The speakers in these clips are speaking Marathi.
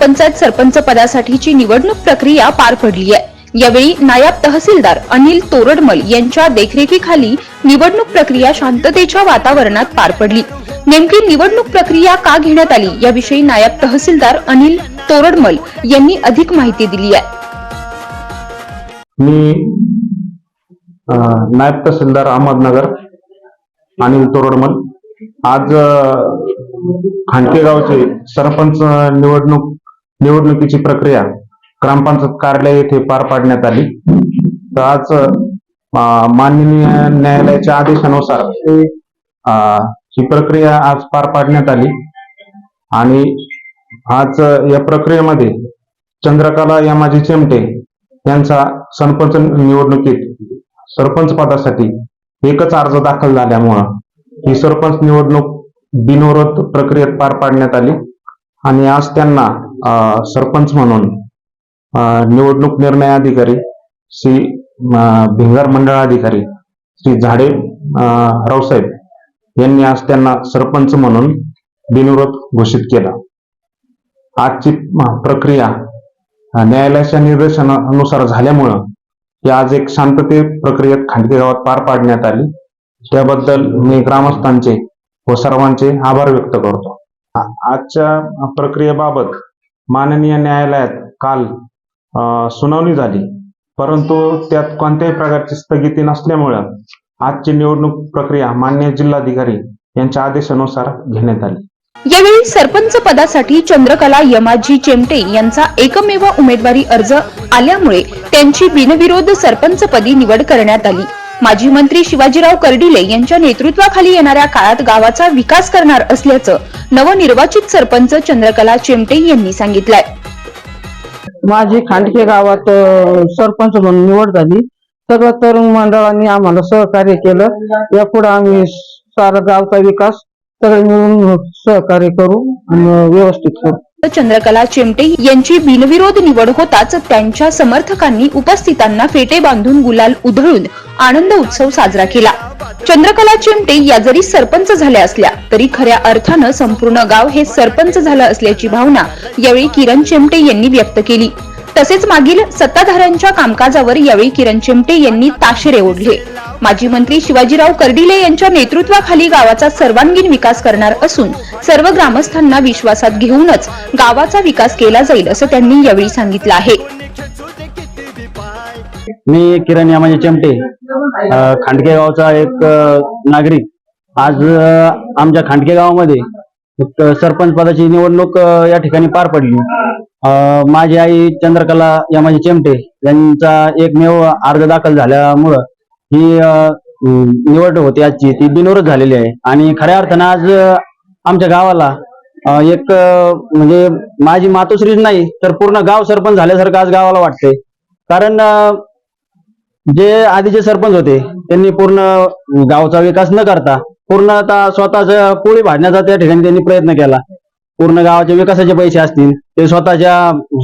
पंचायत सरपंच पदासाठीची निवडणूक प्रक्रिया पार पडली आहे यावेळी नायब तहसीलदार अनिल तोरडमल यांच्या देखरेखीखाली निवडणूक प्रक्रिया शांततेच्या वातावरणात पार पडली. नेमकी निवडणूक प्रक्रिया का घेण्यात आली याविषयी नायब तहसीलदार अनिल तोरडमल यांनी अधिक माहिती दिली आहे मी नायब तहसीलदार अहमदनगर अनिल तोरडमल. आज खांडकेगावचे सरपंच निवडणूक निवडणुकीची प्रक्रिया ग्रामपंचायत कार्यालय येथे पार पाडण्यात आली. तर आज माननीय न्यायालयाच्या आदेशानुसार ही प्रक्रिया आज पार पाडण्यात आली. आणि आज या प्रक्रियेमध्ये चंद्रकला यामाजी चिमटे यांचा सरपंच निवडणुकीत सरपंच पदासाठी एकच अर्ज दाखल झाल्यामुळं ही सरपंच निवडणूक बिनविरोध प्रक्रियेत पार पाडण्यात आली. आणि आज त्यांना अं, सरपंच म्हणून अं, निवडणूक निर्णय अधिकारी श्री भिंगार मंडळ अधिकारी श्री झाडे रावसाहेब यांनी आज त्यांना सरपंच म्हणून बिनविरोध घोषित केला. आजची प्रक्रिया न्यायालयाच्या निर्देशनानुसार झाल्यामुळं ही आज एक शांतते प्रक्रियेत खांडके गावात पार पाडण्यात आली. त्याबद्दल मी ग्रामस्थांचे व सर्वांचे आभार व्यक्त करतो. आजच्या प्रक्रियेबाबत माननीय न्यायालयात काल सुनावणी झाली. परंतु त्यात कोणत्याही प्रकारची स्थगिती नसल्यामुळं आजची निवडणूक प्रक्रिया मान्य जिल्हाधिकारी यांच्या आदेशानुसार घेण्यात आली. यावेळी सरपंच पदासाठी चंद्रकला यमाजी चेमटे यांचा एकमेव उमेदवारी अर्ज आल्यामुळे त्यांची बिनविरोध सरपंचपदी निवड करण्यात आली. माजी मंत्री शिवाजीराव कर्डिले यांच्या नेतृत्वाखाली येणाऱ्या काळात गावाचा विकास करणार असल्याचं नवनिर्वाचित सरपंच चंद्रकला चेमटे यांनी सांगितलंय. माझी खांडके गावात सरपंच म्हणून निवड झाली. सगळं तरुण मंडळांनी आम्हाला सहकार्य केलं. यापुढे आम्ही सारा गावचा विकास सगळे मिळून सहकार्य करू व्यवस्थित करू. चंद्रकला चिमटे यांची बिनविरोध निवड होताच त्यांच्या समर्थकांनी उपस्थितांना फेटे बांधून गुलाल उधळून आनंद उत्सव साजरा केला. चंद्रकला चिमटे या जरी सरपंच झाल्या असल्या तरी खऱ्या अर्थानं संपूर्ण गाव हे सरपंच झालं असल्याची भावना यावेळी किरण चिमटे यांनी व्यक्त केली. तसेच मागील सत्ताधाऱ्यांच्या कामकाजावर यावेळी किरण चिमटे यांनी ताशेरे ओढले. माजी मंत्री शिवाजीराव कर्डिले यांच्या नेतृत्वाखाली गावाचा सर्वांगीण विकास करणार असून सर्व ग्रामस्थांना विश्वासात घेऊनच गावाचा विकास केला जाईल असं त्यांनी यावेळी सांगितलं आहे. मी किरण यामाजी चमटे खांडके गावचा एक नागरिक. आज आमच्या खांडके गावामध्ये सरपंच पदाची निवडणूक या ठिकाणी पार पडली. माझी आई चंद्रकला यामाजी चेमटे यांचा एकमेव अर्ज दाखल झाल्यामुळं ही निवड होती आजची. ती बिनविरोध झालेली आहे. आणि खऱ्या अर्थानं आज आमच्या गावाला एक म्हणजे माझी मातोश्रीच नाही तर पूर्ण गाव सरपंच झाल्यासारखं आज गावाला वाटतंय. कारण जे आधीचे सरपंच होते त्यांनी पूर्ण गावचा विकास न करता पूर्ण आता स्वतःच्या पोळी भाजण्याचा त्या ठिकाणी त्यांनी प्रयत्न केला. पूर्ण गावाच्या विकासाचे पैसे असतील ते स्वतःच्या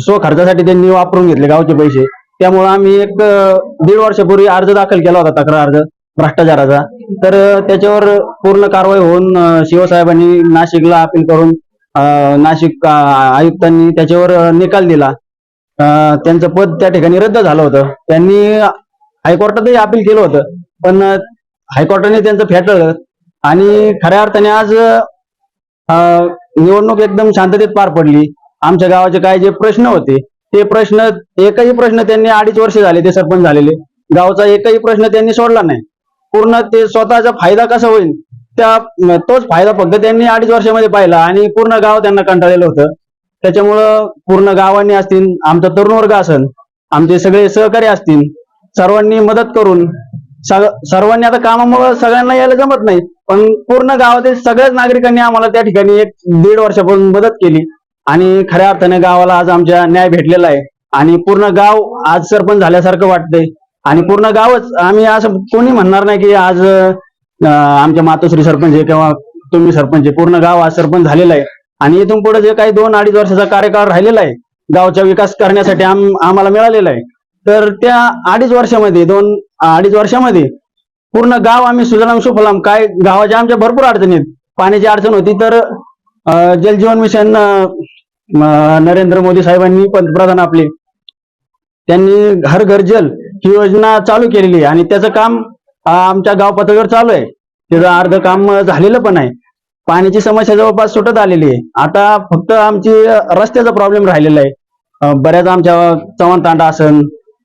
स्व खर्चासाठी त्यांनी वापरून घेतले गावचे पैसे. त्यामुळे आम्ही एक दीड वर्षापूर्वी अर्ज दाखल केला होता तक्रार अर्ज भ्रष्टाचाराचा. तर त्याच्यावर पूर्ण कारवाई होऊन शिवसाहेबांनी नाशिकला अपील करून नाशिक आयुक्तांनी त्याच्यावर निकाल दिला. त्यांचं पद त्या ठिकाणी रद्द झालं होतं. त्यांनी हायकोर्टातही अपील केलं होतं. पण हायकोर्टाने त्यांचं फेटाळलं आणि खऱ्या अर्थाने आज निवडणूक एकदम शांततेत पार पडली. आमच्या गावाचे काय जे प्रश्न होते ते प्रश्न एकही प्रश्न त्यांनी अडीच वर्ष झाले ते सरपंच झालेले. गावचा एकही प्रश्न त्यांनी सोडला नाही. पूर्ण ते स्वतःचा फायदा कसा होईल त्या तोच फायदा फक्त त्यांनी अडीच वर्षामध्ये पाहिला आणि पूर्ण गाव त्यांना कंटाळलेलं होतं. त्याच्यामुळं पूर्ण गावांनी असतील आमचा तरुण वर्ग असेल आमचे सगळे सहकारी असतील सर्वांनी मदत करून सग- सर्वांनी आता कामामुळे सगळ्यांना यायला जमत नाही पण पूर्ण गावातील सगळ्याच नागरिकांनी आम्हाला त्या ठिकाणी एक दीड वर्षापासून मदत केली. आणि खऱ्या अर्थाने गावाला आज आमच्या न्याय भेटलेला आहे. आणि पूर्ण गाव आज सरपंच झाल्यासारखं वाटतंय. आणि पूर्ण गावच आम्ही असं कोणी म्हणणार नाही की आज आमच्या मातोश्री सरपंच आहे किंवा तुम्ही सरपंच आहे. पूर्ण गाव आज सरपंच झालेलं आहे. आणि इथून पुढे जे काही दोन अडीच वर्षाचा कार्यकाळ राहिलेला आहे गावचा विकास करण्यासाठी आम आम्हाला मिळालेला आहे. तर त्या अडीच वर्षामध्ये दोन अडीच वर्षामध्ये पूर्ण गाव आम्ही सुजलाम सुफलाम काय गावाच्या आमच्या भरपूर अडचणी आहेत. पाण्याची अडचण होती तर जलजीवन मिशन नरेंद्र मोदी साहेबांनी पंतप्रधान आपले. त्यांनी घर घर जल ही योजना चालू केलेली आहे. आणि त्याचं काम आमच्या गाव पातळीवर चालू आहे. त्याचं अर्ध काम झालेलं पण आहे. पाण्याची समस्या जवळपास सुटत आलेली आहे. आता फक्त आमची रस्त्याचा प्रॉब्लेम राहिलेला आहे. बऱ्याच आमच्या चव्हाण तांडा असन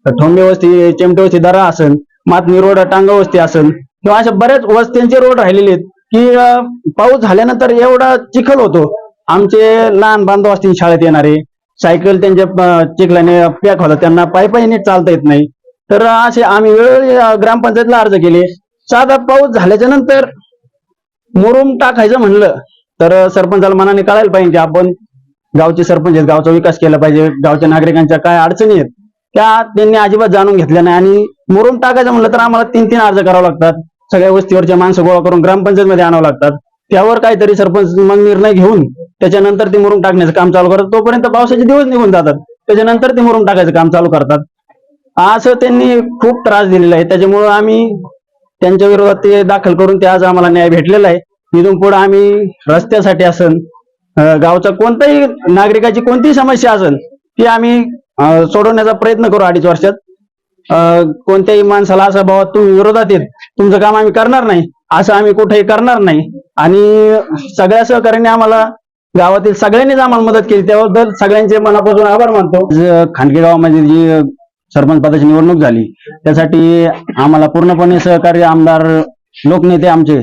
ठोंबे वस्ती चिमटे वस्ती दरा असन मातमी रोड टांगा वस्ती असन किंवा अशा बऱ्याच वस्त्यांचे रोड राहिलेले आहेत की पाऊस झाल्यानंतर एवढा चिखल होतो. आमचे लहान बांधव असतील शाळेत येणारे सायकल त्यांच्या चिखल्याने चिखलाने पॅक होतात त्यांना पायी नीट चालता येत नाही. तर असे आम्ही वेळोवेळी ग्रामपंचायतला अर्ज केले. साधा पाऊस झाल्याच्यानंतर मुरुम टाकायचं म्हणलं तर सरपंचाला मनाने कळायला पाहिजे की आपण गावचे सरपंच आहेत गावचा विकास केला पाहिजे गावच्या नागरिकांच्या काय अडचणी आहेत त्या त्यांनी अजिबात जाणून घेतल्या नाही. आणि मुरुम टाकायचं म्हणलं तर आम्हाला तीन तीन अर्ज करावे लागतात. सगळ्या वस्तीवरच्या माणसं गोळा करून ग्रामपंचायत मध्ये आणावं लागतात. त्यावर काहीतरी सरपंच मग निर्णय घेऊन त्याच्यानंतर ते मुरुम टाकण्याचं काम चालू करतात. तोपर्यंत पावसाचे दिवस निघून जातात. त्याच्यानंतर ते मुरुम टाकायचं काम चालू करतात. असं त्यांनी खूप त्रास दिलेला आहे. त्याच्यामुळं आम्ही त्यांच्या विरोधात ते दाखल करून ते आज आम्हाला न्याय भेटलेला आहे. इथून पुढे आम्ही रस्त्यासाठी असन गावचा कोणताही नागरिकाची कोणतीही समस्या असेल ती आम्ही सोडवण्याचा प्रयत्न करू अडीच वर्षात. अं, कोणत्याही माणसाला असा भावात तुम्ही विरोधात येत तुमचं काम आम्ही करणार नाही. असं आम्ही कुठेही करणार नाही. आणि सगळ्या सहकार्याने आम्हाला गावातील सगळ्यांनीच आम्हाला मदत केली. त्याबद्दल सगळ्यांचे मनापासून आभार मानतो. खांडके गावामध्ये जी सरपंच पदाची निवडणूक झाली त्यासाठी आम्हाला पूर्णपणे सहकार्य आमदार लोकनेते आमचे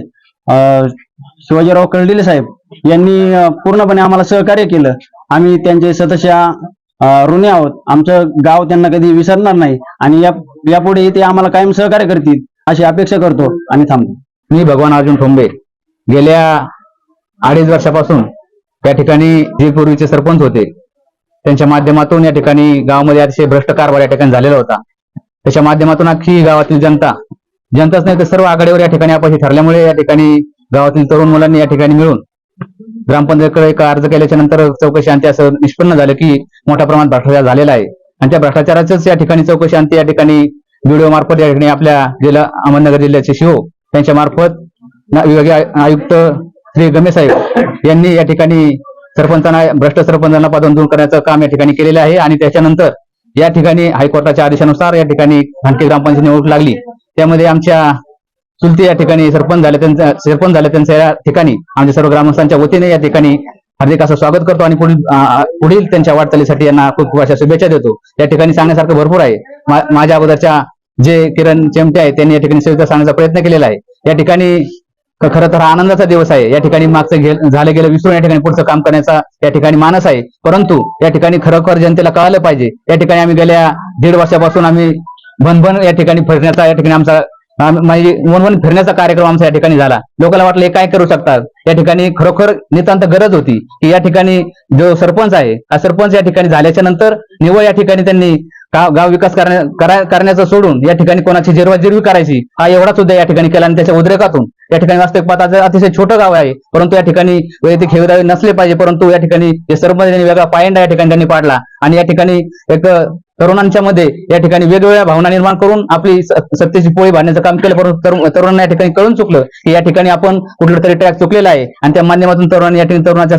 शिवाजीराव कळडिले साहेब यांनी पूर्णपणे आम्हाला सहकार्य केलं. आम्ही त्यांचे अं, ऋणी आहोत. आमचं गाव त्यांना कधी विसरणार नाही आणि या यापुढे ते आम्हाला कायम सहकार्य करतील अशी अपेक्षा करतो आणि थांबतो. मी भगवान अर्जुन ठोंबे. गेल्या अडीच वर्षापासून त्या ठिकाणी जे पूर्वीचे सरपंच होते त्यांच्या माध्यमातून या ठिकाणी गावामध्ये अतिशय भ्रष्ट कारभार या ठिकाणी झालेला होता. त्याच्या माध्यमातून अख्खी गावातील जनता जनताच नाही तर सर्व आघाडीवर या ठिकाणी अपयशी ठरल्यामुळे या ठिकाणी गावातील तरुण मुलांनी या ठिकाणी मिळून ग्रामपंचायतकडे एक अर्ज केल्याच्यानंतर चौकशी अंत्य असं निष्पन्न झालं की मोठ्या प्रमाणात भ्रष्टाचार झालेला आहे. आणि त्या भ्रष्टाचाराच्याच या ठिकाणी चौकशी अंत्य या ठिकाणी व्हिडिओ मार्फत या ठिकाणी आपल्या जिल्हा अहमदनगर जिल्ह्याचे शिव त्यांच्या मार्फत विभागीय आयुक्त श्री गमे साहेब यांनी या ठिकाणी सरपंचांना भ्रष्ट सरपंचांना पदन दूर करण्याचं काम या ठिकाणी केलेलं आहे आणि त्याच्यानंतर या ठिकाणी हायकोर्टाच्या आदेशानुसार या ठिकाणी खांडके ग्रामपंचायत निवडणूक लागली त्यामध्ये आमच्या चुलती या ठिकाणी सरपंच झाले त्यांचा सरपंच झाले त्यांच्या या ठिकाणी आमच्या सर्व ग्रामस्थांच्या वतीने या ठिकाणी हार्दिक असं स्वागत करतो आणि पुढील पुढील त्यांच्या वाटचालीसाठी यांना खूप खूप अशा शुभेच्छा देतो या ठिकाणी सांगण्यासारखं भरपूर आहे माझ्या अगोदरच्या जे किरण चेमटे आहेत त्यांनी या ठिकाणी सविस्तर सांगण्याचा प्रयत्न केलेला आहे या ठिकाणी खरं तर हा आनंदाचा दिवस आहे या ठिकाणी मागचं झालं गेलं विसरून या ठिकाणी पुढचं काम करण्याचा या ठिकाणी मानस आहे परंतु या ठिकाणी खरोखर जनतेला कळालं पाहिजे या ठिकाणी आम्ही गेल्या दीड वर्षापासून आम्ही भनभन या ठिकाणी फिरण्याचा या ठिकाणी आमचा म्हणजे वनवन फिरण्याचा कार्यक्रम आमचा या ठिकाणी झाला लोकांना वाटलं हे काय करू शकतात या ठिकाणी खरोखर नितांत गरज होती की या ठिकाणी जो सरपंच आहे हा सरपंच या ठिकाणी झाल्याच्यानंतर निवड या ठिकाणी त्यांनी गाव गाव विकास करण्या- करण्याचं सोडून या ठिकाणी कोणाची जिरवाजिरवी करायची हा एवढा सुद्धा या ठिकाणी केला आणि त्याच्या उद्रेकातून या ठिकाणी वास्तविक पाहता अतिशय छोटं गाव आहे परंतु या ठिकाणी वैयक्तिक हेवेदावे नसले पाहिजे परंतु या ठिकाणी हे सरपंच वेगळा पायंडा या ठिकाणी त्यांनी पाडला आणि या ठिकाणी एक तरुणांच्या मध्ये या ठिकाणी वेगवेगळ्या भावना निर्माण करून आपली स- सत्तेची पोळी भाडण्याचं काम केलं परंतु तरुण- तरुणांना या ठिकाणी कळून चुकलं की या ठिकाणी आपण कुठलं तरी ट्रॅक चुकलेला आहे आणि त्या माध्यमातून तरुणांनी या ठिकाणी तरुणाच्या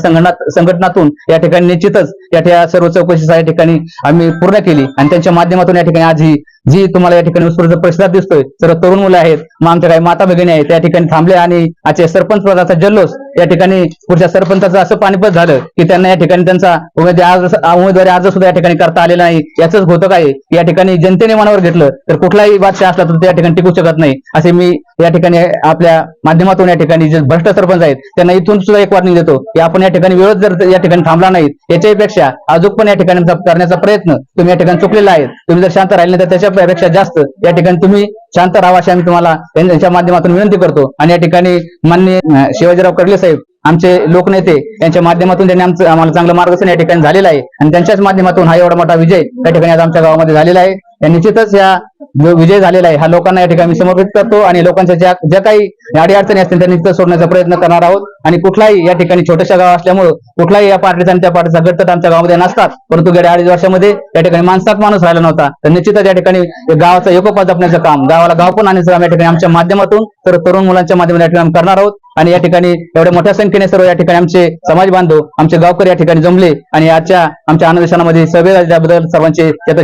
संघटनातून या ठिकाणी निश्चितच या ठिकाणी सर्व चौकशीचा या ठिकाणी आम्ही पूर्ण केली आणि त्यांच्या माध्यमातून या ठिकाणी आज ही जी तुम्हाला या ठिकाणी उत्स्फूर्त प्रतिसाद दिसतोय सर्व तरुण मुलं आहेत मग आमच्या काही माता भगिनी आहेत त्या ठिकाणी थांबले आणि आजच्या सरपंच पदाचा जल्लोष या ठिकाणी पुढच्या सरपंचाचं असं पाणीपत झालं की त्यांना या ठिकाणी त्यांचा उमेदवारी अर्ज सुद्धा या ठिकाणी करता आलेला नाही याच होतं काय या ठिकाणी जनतेने मनावर घेतलं तर कुठलाही बादशाह असला तर त्या ठिकाणी टिकू शकत नाही असे मी या ठिकाणी आपल्या माध्यमातून या ठिकाणी जे भ्रष्ट सरपंच आहेत त्यांना इथून सुद्धा एक वार्निंग देतो की आपण या ठिकाणी वेळच जर या ठिकाणी थांबला नाही याच्याही पेक्षा अजून पण या ठिकाणी करण्याचा प्रयत्न तुम्ही या ठिकाणी चुकलेला आहे. तुम्ही जर शांत राहिले तर त्याच्यापेक्षा जास्त या ठिकाणी तुम्ही शांत राहा अशी आम्ही तुम्हाला यांच्या माध्यमातून विनंती करतो. आणि या ठिकाणी माननीय शिवाजीराव कर्ले साहेब आमचे लोकनेते यांच्या माध्यमातून त्यांनी आमचं आम्हाला चांगलं मार्गदर्शन या ठिकाणी झालेलं आहे. आणि त्यांच्याच माध्यमातून हा एवढा मोठा विजय या ठिकाणी आज आमच्या गावामध्ये झालेला आहे. निश्चितच या जो विजय झालेला आहे हा लोकांना या ठिकाणी समर्पित करतो आणि लोकांच्या ज्या ज्या काही अडी अडचणी असतील त्या निश्चित सोडण्याचा प्रयत्न करणार आहोत. आणि कुठलाही या ठिकाणी छोट्याशा गाव असल्यामुळे कुठलाही या पार्टीचा आणि त्या पार्टीचा गटतट आमच्या गावामध्ये नसतात. परंतु गेल्या अडीच वर्षामध्ये या ठिकाणी माणसात माणूस राहिला नव्हता. तर निश्चितच या ठिकाणी गावाचा एकोपा जपण्याचं काम गावाला गाव पण आणि या ठिकाणी आमच्या माध्यमातून तर तरुण मुलांच्या माध्यमातून या ठिकाणी करणार आहोत. आणि या ठिकाणी एवढ्या मोठ्या संख्येने सर्व या ठिकाणी आमचे समाज बांधव आमचे गावकरी या ठिकाणी जमले. आणि आजच्या आमच्या आनंद क्षणामध्ये सहभागी झाल्याबद्दल सर्वांचे त्याचा